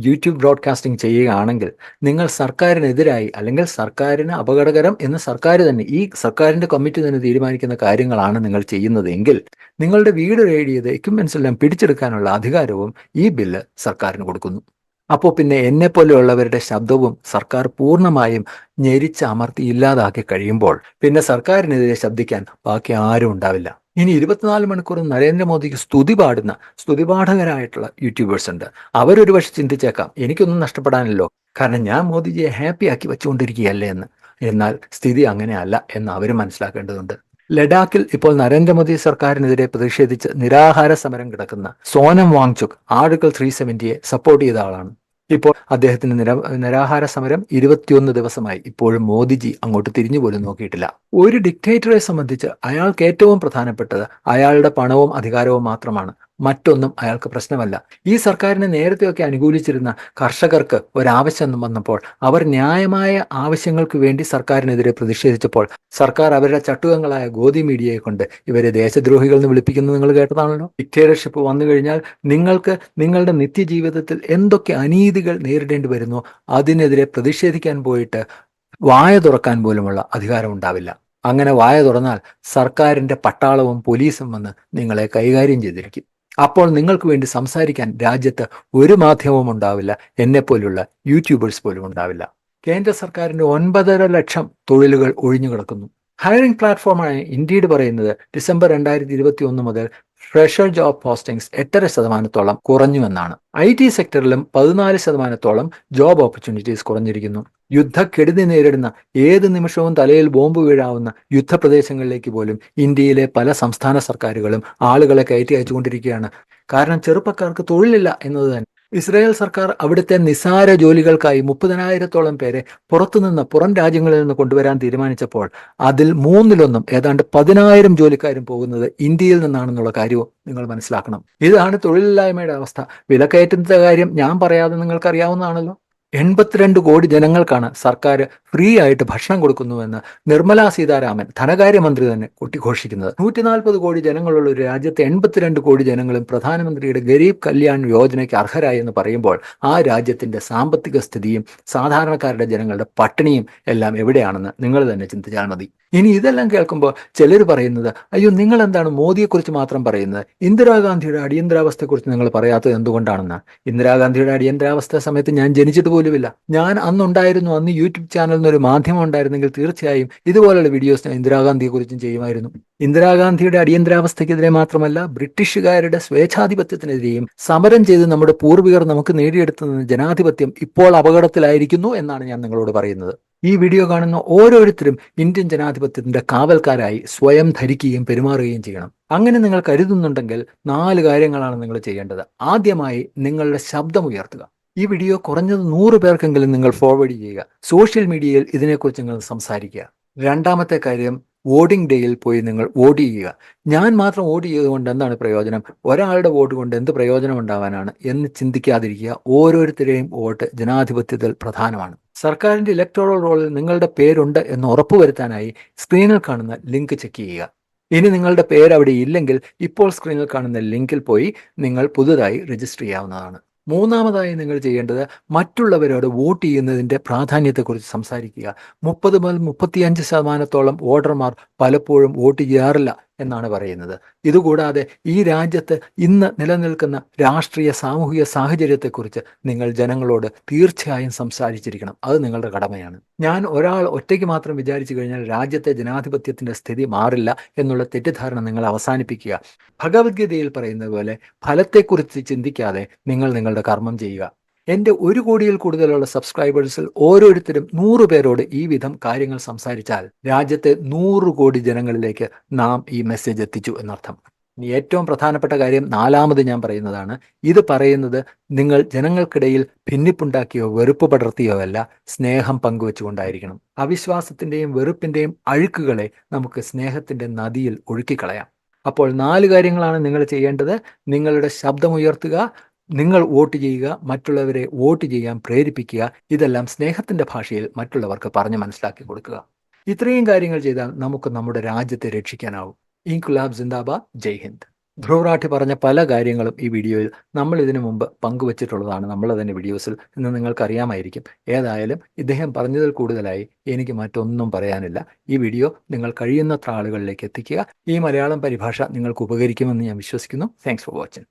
യൂട്യൂബ് ബ്രോഡ്കാസ്റ്റിംഗ് ചെയ്യുകയാണെങ്കിൽ നിങ്ങൾ സർക്കാരിനെതിരായി അല്ലെങ്കിൽ സർക്കാരിന് അപകടകരം എന്ന് സർക്കാർ തന്നെ ഈ സർക്കാരിന്റെ കമ്മിറ്റി തന്നെ തീരുമാനിക്കുന്ന കാര്യങ്ങളാണ് നിങ്ങൾ ചെയ്യുന്നതെങ്കിൽ നിങ്ങളുടെ വീട് റെയ്ഡ് ചെയ്ത് എക്യുപ്മെന്റ്സ് എല്ലാം പിടിച്ചെടുക്കാനുള്ള അധികാരവും ഈ ബില്ല് സർക്കാരിന് കൊടുക്കുന്നു. അപ്പോൾ പിന്നെ എന്നെ പോലെയുള്ളവരുടെ ശബ്ദവും സർക്കാർ പൂർണമായും ഞെരിച്ച് അമർത്തി ഇല്ലാതാക്കി കഴിയുമ്പോൾ പിന്നെ സർക്കാരിനെതിരെ ശബ്ദിക്കാൻ ബാക്കി ആരും ഉണ്ടാവില്ല. ഇനി ഇരുപത്തിനാല് മണിക്കൂർ നരേന്ദ്രമോദിക്ക് സ്തുതി പാടുന്ന സ്തുതിപാഠകരായിട്ടുള്ള യൂട്യൂബേഴ്സ് ഉണ്ട്. അവരൊരു പക്ഷെ ചിന്തിച്ചേക്കാം എനിക്കൊന്നും നഷ്ടപ്പെടാനല്ലോ. കാരണം ഞാൻ മോദിജിയെ ഹാപ്പി ആക്കി വെച്ചുകൊണ്ടിരിക്കുകയല്ലേ എന്ന്. എന്നാൽ സ്ഥിതി അങ്ങനെയല്ല എന്ന് അവർ മനസ്സിലാക്കേണ്ടതുണ്ട്. ലഡാക്കിൽ ഇപ്പോൾ നരേന്ദ്രമോദി സർക്കാരിനെതിരെ പ്രതിഷേധിച്ച് നിരാഹാര സമരം കിടക്കുന്ന സോനം വാങ്ചുക് ആർട്ടിക്കിൾ ത്രീ സെവന്റിയെ സപ്പോർട്ട് ചെയ്ത ആളാണ്. ഇപ്പോൾ അദ്ദേഹത്തിന്റെ നിര നിരാഹാര സമരം ഇരുപത്തിയൊന്ന് ദിവസമായി. ഇപ്പോഴും മോദിജി അങ്ങോട്ട് തിരിഞ്ഞു പോലും നോക്കിയിട്ടില്ല. ഒരു ഡിക്റ്റേറ്ററെ സംബന്ധിച്ച് അയാൾക്ക് ഏറ്റവും പ്രധാനപ്പെട്ടത് അയാളുടെ പണവും അധികാരവും മാത്രമാണ്. മറ്റൊന്നും അയാൾക്ക് പ്രശ്നമല്ല. ഈ സർക്കാരിനെ നേരത്തെയൊക്കെ അനുകൂലിച്ചിരുന്ന കർഷകർക്ക് ഒരാവശ്യം വന്നപ്പോൾ അവർ ന്യായമായ ആവശ്യങ്ങൾക്ക് വേണ്ടി സർക്കാരിനെതിരെ പ്രതിഷേധിച്ചപ്പോൾ സർക്കാർ അവരുടെ ചട്ടുകങ്ങളായ ഗോതി മീഡിയയെ കൊണ്ട് ഇവരെ ദേശദ്രോഹികൾ എന്ന് വിളിപ്പിക്കുന്നത് നിങ്ങൾ കേട്ടതാണല്ലോ? ഡിക്റ്റേറ്റർഷിപ്പ് വന്നു കഴിഞ്ഞാൽ നിങ്ങൾക്ക് നിങ്ങളുടെ നിത്യജീവിതത്തിൽ എന്തൊക്കെ അനീതികൾ നേരിടേണ്ടി വരുന്നു അതിനെതിരെ പ്രതിഷേധിക്കാൻ പോയിട്ട് വായ തുറക്കാൻ പോലുമുള്ള അധികാരം ഉണ്ടാവില്ല. അങ്ങനെ വായ തുറന്നാൽ സർക്കാരിന്റെ പട്ടാളവും പോലീസും വന്ന് നിങ്ങളെ കൈകാര്യം ചെയ്തിരിക്കും. അപ്പോൾ നിങ്ങൾക്ക് വേണ്ടി സംസാരിക്കാൻ രാജ്യത്ത് ഒരു മാധ്യമവും ഉണ്ടാവില്ല എന്നെപ്പോലുള്ള യൂട്യൂബേഴ്സ് പോലും ഉണ്ടാവില്ല. കേന്ദ്ര സർക്കാരിന്റെ ഒൻപതര ലക്ഷം തൊഴിലുകൾ ഒഴിഞ്ഞു കിടക്കുന്നു. ഹയറിംഗ് പ്ലാറ്റ്ഫോമായ ഇൻഡീഡ് പറയുന്നത് ഡിസംബർ രണ്ടായിരത്തി ഇരുപത്തി ഒന്ന് മുതൽ ഫ്രഷർ ജോബ് പോസ്റ്റിംഗ്സ് എട്ടര ശതമാനത്തോളം കുറഞ്ഞുവെന്നാണ് ഐ ടി സെക്ടറിലും പതിനാല് ശതമാനത്തോളം ജോബ് ഓപ്പർച്യൂണിറ്റീസ് കുറഞ്ഞിരിക്കുന്നു. യുദ്ധക്കെടുതി നേരിടുന്ന ഏത് നിമിഷവും തലയിൽ ബോംബ് വീഴാവുന്ന യുദ്ധപ്രദേശങ്ങളിലേക്ക് പോലും ഇന്ത്യയിലെ പല സംസ്ഥാന സർക്കാരുകളും ആളുകളെ കയറ്റി അയച്ചുകൊണ്ടിരിക്കുകയാണ്. കാരണം ചെറുപ്പക്കാർക്ക് തൊഴിലില്ല എന്നത് ഇസ്രായേൽ സർക്കാർ അവിടുത്തെ നിസാര ജോലികൾക്കായി മുപ്പതിനായിരത്തോളം പേരെ പുറത്തുനിന്ന് പുറം രാജ്യങ്ങളിൽ നിന്ന് കൊണ്ടുവരാൻ തീരുമാനിച്ചപ്പോൾ അതിൽ മൂന്നിലൊന്നും ഏതാണ്ട് പതിനായിരം ജോലിക്കാരും പോകുന്നത് ഇന്ത്യയിൽ നിന്നാണെന്നുള്ള കാര്യവും നിങ്ങൾ മനസ്സിലാക്കണം. ഇതാണ് തൊഴിലില്ലായ്മയുടെ അവസ്ഥ. വിലക്കയറ്റത്തിന്റെ കാര്യം ഞാൻ പറയാതെ നിങ്ങൾക്ക് അറിയാവുന്നതാണല്ലോ എൺപത്തിരണ്ട് കോടി ജനങ്ങൾക്കാണ് സർക്കാർ ഫ്രീ ആയിട്ട് ഭക്ഷണം കൊടുക്കുന്നുവെന്ന് നിർമ്മലാ സീതാരാമൻ ധനകാര്യമന്ത്രി തന്നെ കൊട്ടിഘോഷിക്കുന്നത്. നൂറ്റി നാൽപ്പത് കോടി ജനങ്ങളുള്ള ഒരു രാജ്യത്തെ എൺപത്തിരണ്ട് കോടി ജനങ്ങളും പ്രധാനമന്ത്രിയുടെ ഗരീബ് കല്യാൺ യോജനയ്ക്ക് അർഹരായി എന്ന് പറയുമ്പോൾ ആ രാജ്യത്തിന്റെ സാമ്പത്തിക സ്ഥിതിയും സാധാരണക്കാരുടെ ജനങ്ങളുടെ പട്ടിണിയും എല്ലാം എവിടെയാണെന്ന് നിങ്ങൾ തന്നെ ചിന്തിച്ചാൽ മതി. ഇനി ഇതെല്ലാം കേൾക്കുമ്പോൾ ചിലർ പറയുന്നത് അയ്യോ നിങ്ങൾ എന്താണ് മോദിയെക്കുറിച്ച് മാത്രം പറയുന്നത്? ഇന്ദിരാഗാന്ധിയുടെ അടിയന്തരാവസ്ഥയെക്കുറിച്ച് നിങ്ങൾ പറയാത്തത് എന്തുകൊണ്ടാണെന്ന്? ഇന്ദിരാഗാന്ധിയുടെ അടിയന്തരാവസ്ഥ സമയത്ത് ഞാൻ ജനിച്ചിട്ട് പോലുമില്ല. ഞാൻ അന്നുണ്ടായിരുന്നു അന്ന് യൂട്യൂബ് ചാനലിൽ ഒരു മാധ്യമം ഉണ്ടായിരുന്നെങ്കിൽ തീർച്ചയായും ഇതുപോലുള്ള വീഡിയോസ് ഞാൻ ഇന്ദിരാഗാന്ധിയെക്കുറിച്ചും ചെയ്യുമായിരുന്നു. ഇന്ദിരാഗാന്ധിയുടെ അടിയന്തരാവസ്ഥയ്ക്കെതിരെ മാത്രമല്ല ബ്രിട്ടീഷുകാരുടെ സ്വേച്ഛാധിപത്യത്തിനെതിരെയും സമരം ചെയ്ത് നമ്മുടെ പൂർവികർ നമുക്ക് നേടിയെടുത്തുന്ന ജനാധിപത്യം ഇപ്പോൾ അപകടത്തിലായിരിക്കുന്നു എന്നാണ് ഞാൻ നിങ്ങളോട് പറയുന്നത്. ഈ വീഡിയോ കാണുന്ന ഓരോരുത്തരും ഇന്ത്യൻ ജനാധിപത്യത്തിന്റെ കാവൽക്കാരായി സ്വയം ധരിക്കുകയും പെരുമാറുകയും ചെയ്യണം. അങ്ങനെ നിങ്ങൾ കരുതുന്നുണ്ടെങ്കിൽ നാല് കാര്യങ്ങളാണ് നിങ്ങൾ ചെയ്യേണ്ടത്. ആദ്യമായി നിങ്ങളുടെ ശബ്ദം ഉയർത്തുക. ഈ വീഡിയോ കുറഞ്ഞത് നൂറ് പേർക്കെങ്കിലും നിങ്ങൾ ഫോർവേഡ് ചെയ്യുക. സോഷ്യൽ മീഡിയയിൽ ഇതിനെക്കുറിച്ച് നിങ്ങൾ സംസാരിക്കുക. രണ്ടാമത്തെ കാര്യം വോട്ടിംഗ് ഡേയിൽ പോയി നിങ്ങൾ വോട്ട് ചെയ്യുക. ഞാൻ മാത്രം വോട്ട് ചെയ്തുകൊണ്ട് എന്താണ് പ്രയോജനം? ഒരാളുടെ വോട്ട് കൊണ്ട് എന്ത് പ്രയോജനം ഉണ്ടാവാനാണ് എന്ന് ചിന്തിക്കാതിരിക്കുക. ഓരോരുത്തരുടെയും വോട്ട് ജനാധിപത്യത്തിൽ പ്രധാനമാണ്. സർക്കാരിന്റെ ഇലക്ടോറൽ റോളിൽ നിങ്ങളുടെ പേരുണ്ട് എന്ന് ഉറപ്പുവരുത്താനായി സ്ക്രീനിൽ കാണുന്ന ലിങ്ക് ചെക്ക് ചെയ്യുക. ഇനി നിങ്ങളുടെ പേര് അവിടെ ഇല്ലെങ്കിൽ ഇപ്പോൾ സ്ക്രീനിൽ കാണുന്ന ലിങ്കിൽ പോയി നിങ്ങൾ പുതുതായി രജിസ്റ്റർ ചെയ്യാവുന്നതാണ്. മൂന്നാമതായി നിങ്ങൾ ചെയ്യേണ്ടത് മറ്റുള്ളവരോട് വോട്ട് ചെയ്യുന്നതിന്റെ പ്രാധാന്യത്തെക്കുറിച്ച് സംസാരിക്കുക. മുപ്പത് മുതൽ മുപ്പത്തിയഞ്ച് ശതമാനത്തോളം വോട്ടർമാർ പലപ്പോഴും വോട്ട് ചെയ്യാറില്ല. എന്നാണ് പറയുന്നത്. ഇതുകൂടാതെ ഈ രാജ്യത്ത് ഇന്ന് നിലനിൽക്കുന്ന രാഷ്ട്രീയ സാമൂഹിക സാഹചര്യത്തെക്കുറിച്ച് നിങ്ങൾ ജനങ്ങളോട് തീർച്ചയായും സംസാരിച്ചിരിക്കണം. അത് നിങ്ങളുടെ കടമയാണ്. ഞാൻ ഒരാൾ ഒറ്റയ്ക്ക് മാത്രം വിചാരിച്ചു കഴിഞ്ഞാൽ രാജ്യത്തെ ജനാധിപത്യത്തിന്റെ സ്ഥിതി മാറില്ല എന്നുള്ള തെറ്റിദ്ധാരണ നിങ്ങൾ അവസാനിപ്പിക്കുക. ഭഗവത്ഗീതയിൽ പറയുന്നത് പോലെ ഫലത്തെക്കുറിച്ച് ചിന്തിക്കാതെ നിങ്ങൾ നിങ്ങളുടെ കർമ്മം ചെയ്യുക. എന്റെ ഒരു കോടിയിൽ കൂടുതലുള്ള സബ്സ്ക്രൈബേഴ്സിൽ ഓരോരുത്തരും നൂറ് പേരോട് ഈ വിധം കാര്യങ്ങൾ സംസാരിച്ചാൽ രാജ്യത്തെ നൂറ് കോടി ജനങ്ങളിലേക്ക് നാം ഈ മെസ്സേജ് എത്തിച്ചു എന്നർത്ഥം. ഇനി ഏറ്റവും പ്രധാനപ്പെട്ട കാര്യം നാലാമത് ഞാൻ പറയുന്നതാണ്. ഇത് പറയുന്നത് നിങ്ങൾ ജനങ്ങൾക്കിടയിൽ ഭിന്നിപ്പുണ്ടാക്കിയോ വെറുപ്പ് പടർത്തിയോ അല്ല സ്നേഹം പങ്കുവെച്ചുകൊണ്ടായിരിക്കണം. അവിശ്വാസത്തിന്റെയും വെറുപ്പിന്റെയും അഴുക്കുകളെ നമുക്ക് സ്നേഹത്തിന്റെ നദിയിൽ ഒഴുക്കിക്കളയാം. അപ്പോൾ നാല് കാര്യങ്ങളാണ് നിങ്ങൾ ചെയ്യേണ്ടത്. നിങ്ങളുടെ ശബ്ദമുയർത്തുക നിങ്ങൾ വോട്ട് ചെയ്യുക മറ്റുള്ളവരെ വോട്ട് ചെയ്യാൻ പ്രേരിപ്പിക്കുക ഇതെല്ലാം സ്നേഹത്തിന്റെ ഭാഷയിൽ മറ്റുള്ളവർക്ക് പറഞ്ഞു മനസ്സിലാക്കി കൊടുക്കുക. ഇത്രയും കാര്യങ്ങൾ ചെയ്താൽ നമുക്ക് നമ്മുടെ രാജ്യത്തെ രക്ഷിക്കാനാവും. ഇൻകുലാബ് സിന്ദാബാദ് ജയ് ഹിന്ദ്. ധ്രുവറാഠി പറഞ്ഞ പല കാര്യങ്ങളും ഈ വീഡിയോയിൽ നമ്മൾ ഇതിനു മുമ്പ് പങ്കുവച്ചിട്ടുള്ളതാണ്. നമ്മൾ തന്നെ വീഡിയോസിൽ എന്ന് നിങ്ങൾക്ക് അറിയാമായിരിക്കും ഏതായാലും ഇദ്ദേഹം പറഞ്ഞതിൽ കൂടുതലായി എനിക്ക് മറ്റൊന്നും പറയാനില്ല. ഈ വീഡിയോ നിങ്ങൾ കഴിയുന്നത്ര ആളുകളിലേക്ക് എത്തിക്കുക. ഈ മലയാളം പരിഭാഷ നിങ്ങൾക്ക് ഉപകരിക്കുമെന്ന് ഞാൻ വിശ്വസിക്കുന്നു. Thanks for watching